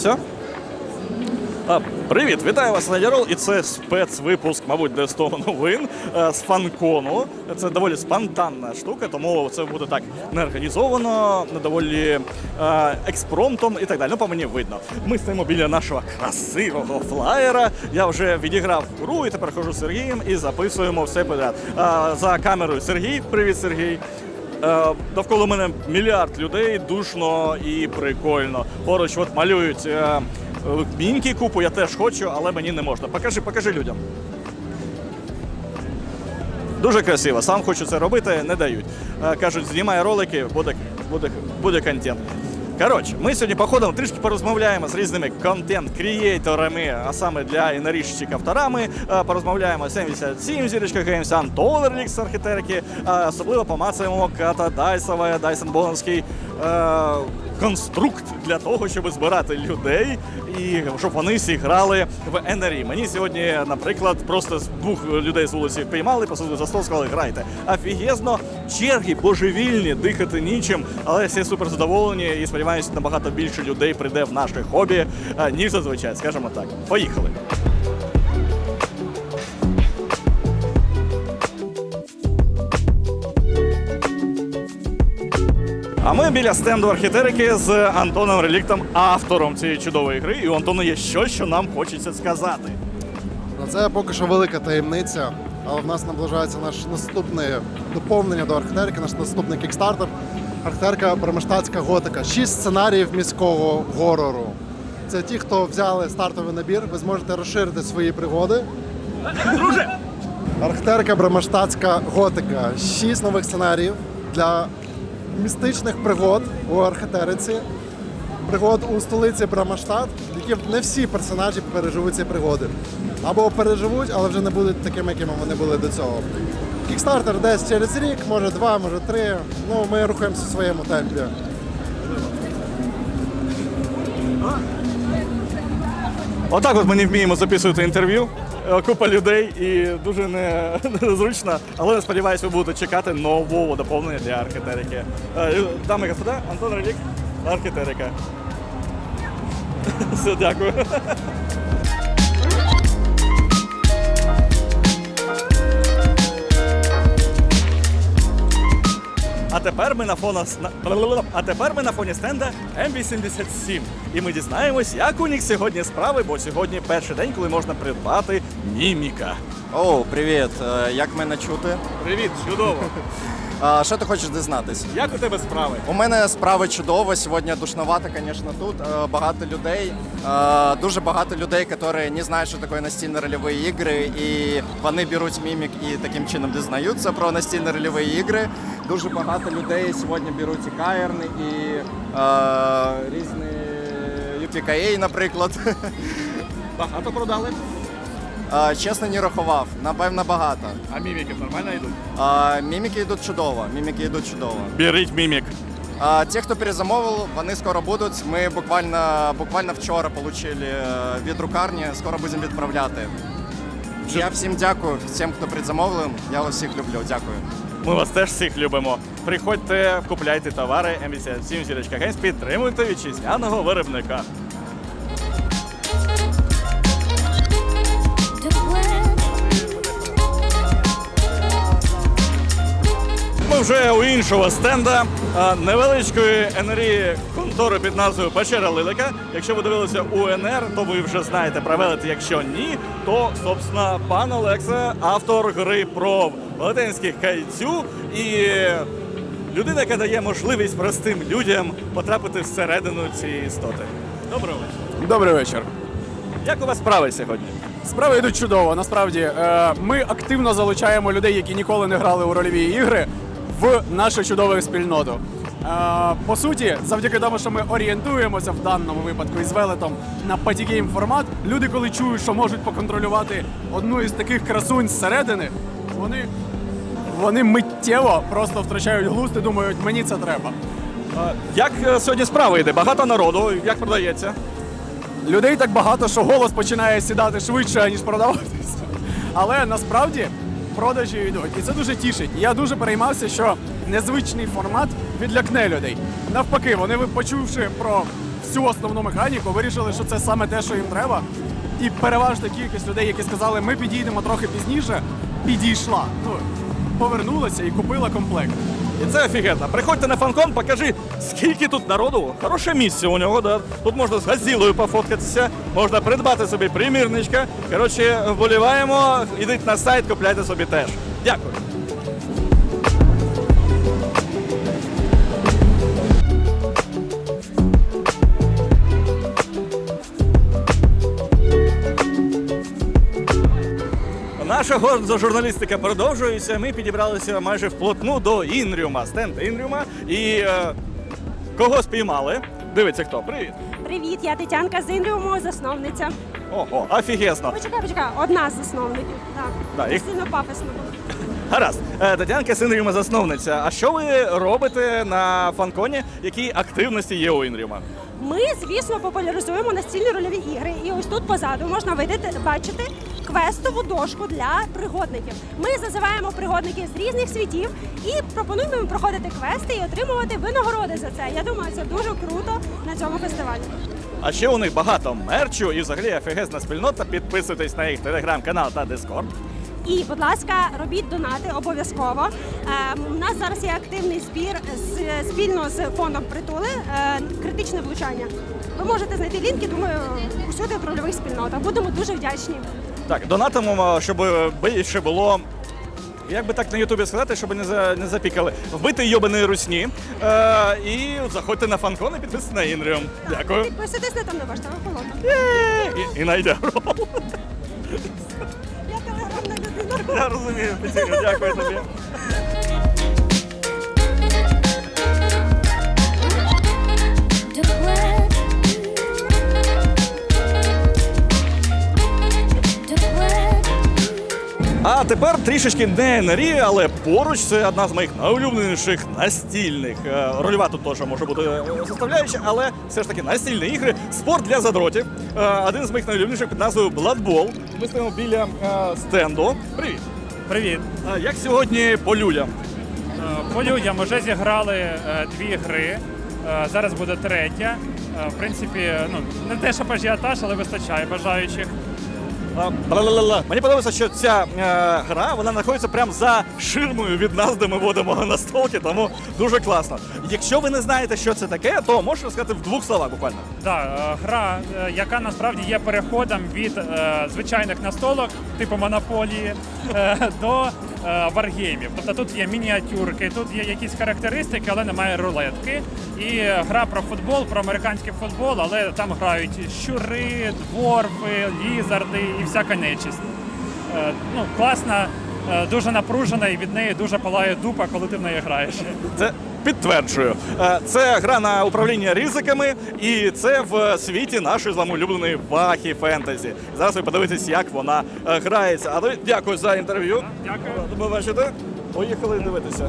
все. А, Привіт, вітаю вас, Надярол, і це спецвипуск, мабуть, з того новин е, з фанкону. Це доволі спонтанна штука, тому це буде так не організовано, не доволі е, експромтом і так далі. Ну, по мені видно. Ми стоїмо біля нашого красивого флаєра. Я вже відіграв гру і тепер хожу з Сергієм і записуємо все підряд. Е, за камерою Сергій. Привіт, Сергій. Е, Довкола мене мільярд людей, душно і прикольно. Поруч от малюють е, міньки купу, я теж хочу, але мені не можна. Покажи, покажи людям. Дуже красиво. Сам хочу це робити, не дають. Е, Кажуть, знімай ролики, буде, буде, буде контент. Коротше, ми сьогодні походом трішки порозмовляємо з різними контент-крієйторами, а саме для інарішчиків авторами. Е, Порозмовляємо з 77 зірочка Геймс, Антон Релікс архітектики, а особливо помацаємо Ката Дайсова, Дайсон Бонський е, конструкт для того, щоб збирати людей і щоб вони всі грали в НРІ. Мені сьогодні, наприклад, просто двох людей з вулиці піймали, посадили за стол, сказали, грайте. Офігезно, черги божевільні, дихати нічим, але всі супер задоволені і сподіваюся, набагато більше людей прийде в наше хобі, е, ніж зазвичай, скажімо так. Поїхали. А ми біля стенду архітерики з Антоном Реліктом, автором цієї чудової гри. І у Антона є щось, що нам хочеться сказати. Ну, Це поки що велика таємниця, але в нас наближається наш наступне доповнення до архітектики, наш наступний кікстартер. Архітектика Брамштатська готика. Шість сценаріїв міського горору. Це ті, хто взяли стартовий набір, ви зможете розширити свої пригоди. Друже! Архітектика Брамштатська готика. Шість нових сценаріїв для містичних пригод у архітериці. Пригод у столиці Брамаштат, які не всі персонажі переживуть ці пригоди. Або переживуть, але вже не будуть такими, якими вони були до цього. Кікстартер десь через рік, може два, може три. Ну, ми рухаємося в своєму темпі. Отак от ми не вміємо записувати інтерв'ю. Е, Купа людей і дуже не, незручно, але сподіваюся, ви будете чекати нового доповнення для архітерики. Е, Дами і господа, Антон Релік, архітерика. Все, дякую. А тепер ми на фоні а тепер ми на фоні стенда М87. І ми дізнаємось, як у них сьогодні справи, бо сьогодні перший день, коли можна придбати міміка. О, привіт. Е, Як мене чути? Привіт, чудово! А, Що ти хочеш дізнатись? Як у тебе справи? У мене справи чудово. Сьогодні душновато, звісно, тут. Е, Багато людей. Е, Дуже багато людей, які не знають, що таке настільні рольові ігри, і вони беруть мімік і таким чином дізнаються про настільні рольові ігри. Дуже багато людей сьогодні беруть і каєрни, і е, різні UPKA, наприклад. Багато продали, Е, Чесно, не рахував. Напевно, багато. а міміки нормально йдуть. А, Міміки йдуть чудово. Міміки йдуть чудово. Беріть мімік. А ті, хто перезамовив, вони скоро будуть. Ми буквально буквально вчора отримали від друкарні, скоро будемо відправляти. Я всім дякую, всім, хто предзамовив. Я вас всіх люблю. Дякую. Ми вас теж всіх любимо. Приходьте, купляйте товари М87 Зірочка Геймс, підтримуйте вітчизняного виробника. Ми вже у іншого стенда невеличкої НРІ контори під назвою Печера Лилика. Якщо ви дивилися УНР, то ви вже знаєте про велет. Якщо ні, то собственно пан Олекса, автор гри про велетенських кайцю і людина, яка дає можливість простим людям потрапити всередину цієї істоти. Доброго вечора. Добрий вечір. Як у вас справи сьогодні? Справи йдуть чудово. Насправді е, ми активно залучаємо людей, які ніколи не грали у рольові ігри, в нашу чудову спільноту. Е, по суті, завдяки тому, що ми орієнтуємося в даному випадку із велетом на патігейм формат, люди, коли чують, що можуть поконтролювати одну із таких красунь зсередини, вони, вони миттєво просто втрачають глузд і думають, мені це треба. А, Як е, сьогодні справи йде? Багато народу, як продається? Людей так багато, що голос починає сідати швидше, ніж продаватися. Але насправді продажі йдуть. І це дуже тішить. Я дуже переймався, що незвичний формат відлякне людей. Навпаки, вони, почувши про всю основну механіку, вирішили, що це саме те, що їм треба. І переважна кількість людей, які сказали, ми підійдемо трохи пізніше, підійшла. Ну, повернулася і купила комплект. І це офігенно. Приходьте на фанкон, покажи, скільки тут народу. Хороше місце у нього, да. Тут можна з газілою пофоткатися, можна придбати собі примірничка. Коротше, вболіваємо, ідіть на сайт, купляйте собі теж. Дякую. Наша гордо журналістика продовжується. Ми підібралися майже вплотну до Інріума, стенд Інріума. І е, кого спіймали? Дивиться хто. Привіт. Привіт, я Тетянка з Інріуму, засновниця. Ого, офігезно. Почекай, почекай, одна з засновників. Так, Да, їх- сильно пафосно було. Гаразд. Е, Тетянка з Інріума засновниця. А що ви робите на фанконі? Які активності є у Інріума? Ми, звісно, популяризуємо настільні рольові ігри. І ось тут позаду можна видати, бачити квестову дошку для пригодників. Ми зазиваємо пригодників з різних світів і пропонуємо їм проходити квести і отримувати винагороди за це. Я думаю, це дуже круто на цьому фестивалі. А ще у них багато мерчу і взагалі офігезна спільнота. Підписуйтесь на їх телеграм-канал та дискорд. І, будь ласка, робіть донати обов'язково. Е, У нас зараз є активний збір спільно з фондом притули е, критичне влучання. Ви можете знайти лінки, думаю, усюди в рольових спільнотах. Будемо дуже вдячні. Так, донатимо, щоб більше було. Як би так на Ютубі сказати, щоб не, за, не запікали. Вбити йобаної русні. Е, і заходьте на фанкон і підписуйтесь на Інріум. Дякую. Підписуйтесь на там на ваш телефон. І, і найде. Я телеграмна людина. Я розумію, Петя, дякую тобі. А тепер трішечки не НРІ, але поруч це одна з моїх найулюбленіших настільних. Е, Рольова тут теж може бути е, составляюча, але все ж таки настільні ігри. Спорт для задротів. Е, Один з моїх найулюбленіших під назвою Bowl. Ми стоїмо біля е, стенду. Привіт. Привіт. Як сьогодні по людям? Е, По людям вже зіграли е, дві гри. Е, Зараз буде третя. Е, В принципі, ну не те, що ажіотаж, але вистачає бажаючих. Мені подобається, що ця е, гра вона знаходиться прямо за ширмою від нас, де ми водимо на столки, тому дуже класно. Якщо ви не знаєте, що це таке, то можете розказати в двох словах буквально. Да, е, гра, е, яка насправді є переходом від звичайних настолок, типу монополії, до варгеймів. Тобто тут є мініатюрки, тут є якісь характеристики, але немає рулетки. І е, гра про футбол, про американський футбол, але там грають щури, дворфи, лізарди і всяка нечисть. Е, ну, класна, е, дуже напружена, і від неї дуже палає дупа, коли ти в неї граєш. Це підтверджую. Е, Це гра на управління ризиками, і це в світі нашої з вами улюбленої вахі фентезі. Зараз ви подивитесь, як вона е, грається. А дякую за інтерв'ю. Дякую. Побачите. Поїхали дивитися.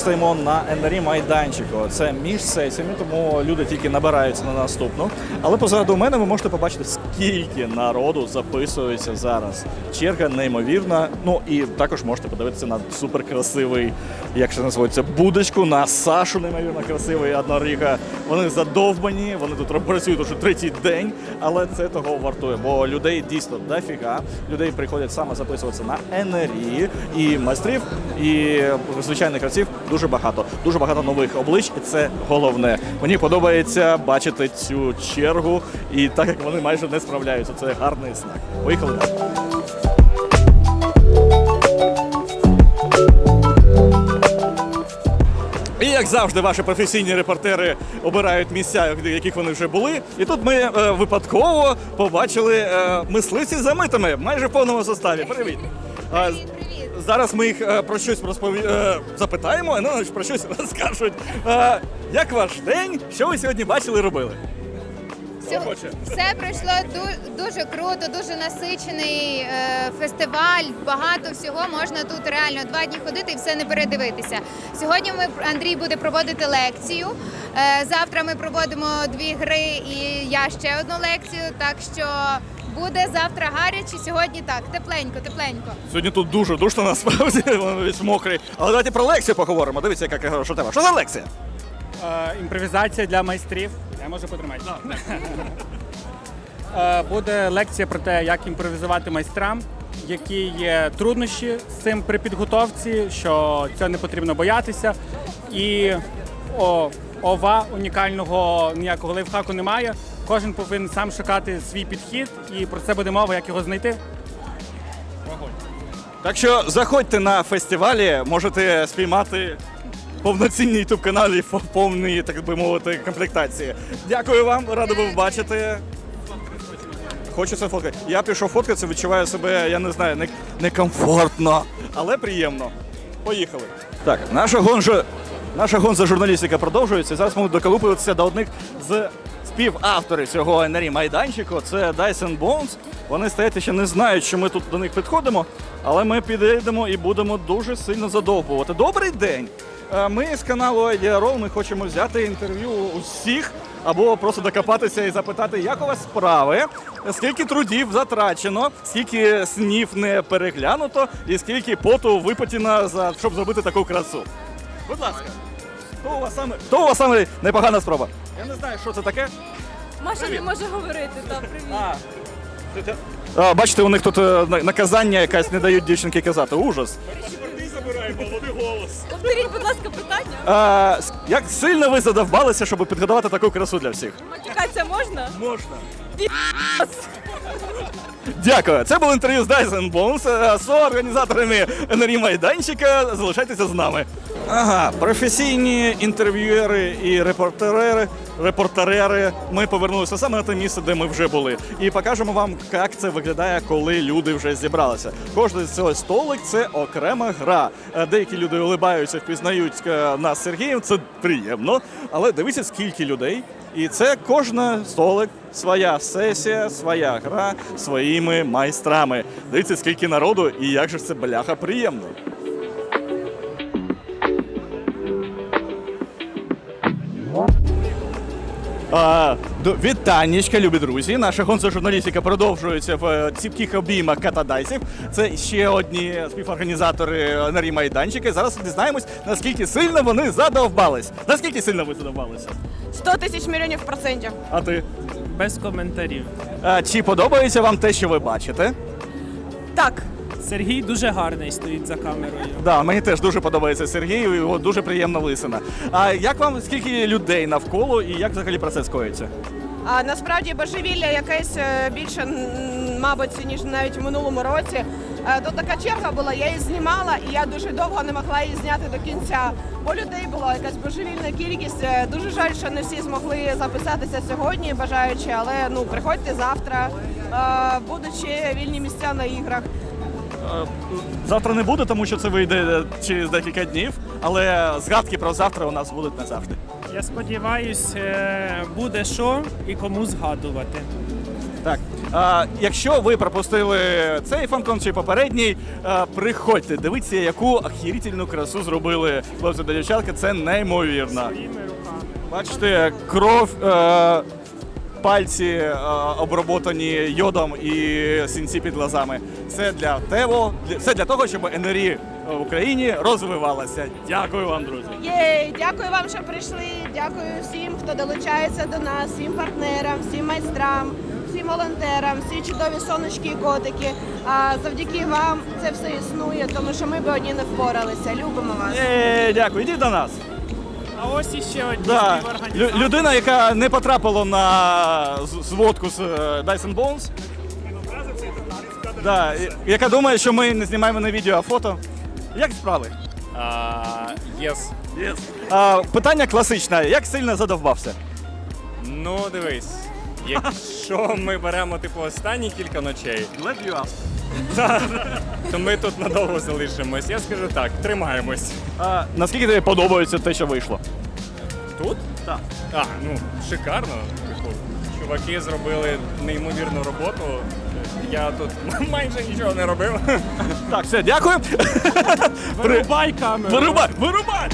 Стоїмо на НРІ майданчику. Це між сесіями, тому люди тільки набираються на наступну. Але позаду мене ви можете побачити, скільки народу записується зараз. Черга неймовірна. Ну і також можете подивитися на суперкрасивий, як це називається, будочку, на Сашу неймовірно красивий однорига. Вони задовбані, вони тут працюють уже третій день, але це того вартує, бо людей дійсно дофіга. Людей приходять саме записуватися на НРІ і майстрів, і звичайних гравців дуже багато. Дуже багато нових облич, і це головне. Мені подобається бачити цю чергу, і так як вони майже не справляються, це гарний знак. Поїхали. І як завжди, ваші професійні репортери обирають місця, яких вони вже були. І тут ми е, випадково побачили е, мисливці за митами майже в повному составі. Привіт. А, Зараз ми їх е, про щось розпові... е, запитаємо, і вони про щось розкажуть. Е, як ваш день? Що ви сьогодні бачили і робили? Цього- Все пройшло ду- дуже круто, дуже насичений е, фестиваль. Багато всього можна тут реально два дні ходити і все не передивитися. Сьогодні ми Андрій буде проводити лекцію. Е, завтра ми проводимо дві гри і я ще одну лекцію. Так що буде завтра гаряче. Сьогодні так, тепленько, тепленько. Сьогодні тут дуже душно насправді, весь мокрий. Але давайте про лекцію поговоримо. Дивіться, яка хороша тема. Що за лекція? Е, імпровізація для майстрів. Я можу потримати. Е, Буде лекція про те, як імпровізувати майстрам, які є труднощі з цим при підготовці, що цього не потрібно боятися. І о, ова унікального ніякого лайфхаку немає. Кожен повинен сам шукати свій підхід, і про це буде мова, як його знайти. Так що заходьте на фестивалі, можете спіймати повноцінний ютуб каналі повний, так би мовити, комплектації. Дякую вам, радий був бачити. Хочеться фоткати. Я пішов фоткатися, відчуваю себе, я не знаю, не- некомфортно, але приємно. Поїхали. Так, наша гонжа, наша гонза журналістика продовжується. Зараз ми доколупуватися до одних з співавторів цього НРІ майданчику. Це Dyson Bones. Вони стоять ще не знають, що ми тут до них підходимо, але ми підійдемо і будемо дуже сильно задовбувати. Добрий день! Е, Ми з каналу Idea.Roll, ми хочемо взяти інтерв'ю у всіх або просто докопатися і запитати, як у вас справи, скільки трудів затрачено, скільки снів не переглянуто, і скільки поту випотіно, за щоб зробити таку красу. Будь ласка, хто у вас саме хто у вас саме непогана спроба? Я не знаю, що це таке. Маша не може говорити, та привіт. А, це а, бачите, у них тут е, на- наказання якась не дають дівчинки казати. Ужас. Повторіть, будь ласка, питання. А, с- як сильно ви задовбалися, щоб підготувати таку красу для всіх? Матюкатися можна? Можна. Дякую. Це було інтерв'ю з Dyson Bones, е, з організаторами НРІ майданчика. Залишайтеся з нами. Ага, професійні інтерв'юери і репортерери, репортерери. Ми повернулися саме на те місце, де ми вже були. І покажемо вам, як це виглядає, коли люди вже зібралися. Кожен з цього столик це окрема гра. Е, Деякі люди улибаються, впізнають е, нас з Сергієм. Це приємно. Але дивіться, скільки людей. І це кожна столик, своя сесія, своя гра своїми майстрами. Дивіться, скільки народу і як же це бляха приємно. А, Вітаннячка, любі друзі. Наша гонза журналістика продовжується в е, ціпких обіймах катадайсів. Це ще одні співорганізатори енергії майданчика. Зараз дізнаємось, наскільки сильно вони задовбались. Наскільки сильно ви задовбалися? 100 тисяч мільйонів процентів. А ти? Без коментарів. А, чи подобається вам те, що ви бачите? Так, Сергій дуже гарний стоїть за камерою. Да, мені теж дуже подобається Сергій, його дуже приємна лисина. А як вам скільки людей навколо і як взагалі процес коїться? а насправді божевілля якесь е, більше, м, мабуть, ніж навіть в минулому році. Е, Тут така черга була, я її знімала, і я дуже довго не могла її зняти до кінця. Бо людей була якась божевільна кількість. Е, Дуже жаль, що не всі змогли записатися сьогодні, бажаючи, але ну приходьте завтра. Е, Будуть вільні місця на іграх. Е, Завтра не буде, тому що це вийде через декілька днів, але згадки про завтра у нас будуть назавжди. Я сподіваюсь, е, буде що і кому згадувати. Так, а, якщо ви пропустили цей фанкон чи попередній, а, приходьте, дивіться, яку ахірительну красу зробили хлопці та дівчатка. Це неймовірно. Своїми руками. Бачите, кров, е, пальці е, оброботані йодом і синці під глазами. Це для того, це для того, щоб НРІ в Україні розвивалася. Дякую вам, друзі. Єй, дякую вам, що прийшли. Дякую всім, хто долучається до нас, всім партнерам, всім майстрам, всім волонтерам, всі чудові сонечки і котики. А завдяки вам це все існує, тому що ми б одні не впоралися. Любимо вас. Е, дякую, йдіть до нас. А ось іще одні Да. Лю- людина, яка не потрапила на з- зводку з е, Dyson Bones. Да, і- яка думає, що ми не знімаємо не відео, а фото. Як справи? Єс. Yes. А, питання класичне. Як сильно задовбався? Ну дивись, якщо ми беремо типу останні кілька ночей, Glad you asked. То ми тут надовго залишимось. Я скажу так, тримаємось. А, наскільки тобі подобається те, що вийшло? Тут? Так. А, ну шикарно. Типу, чуваки зробили неймовірну роботу. Я тут майже нічого не робив. Так, все, дякую. Вирубай камеру. Вирубай, вирубай!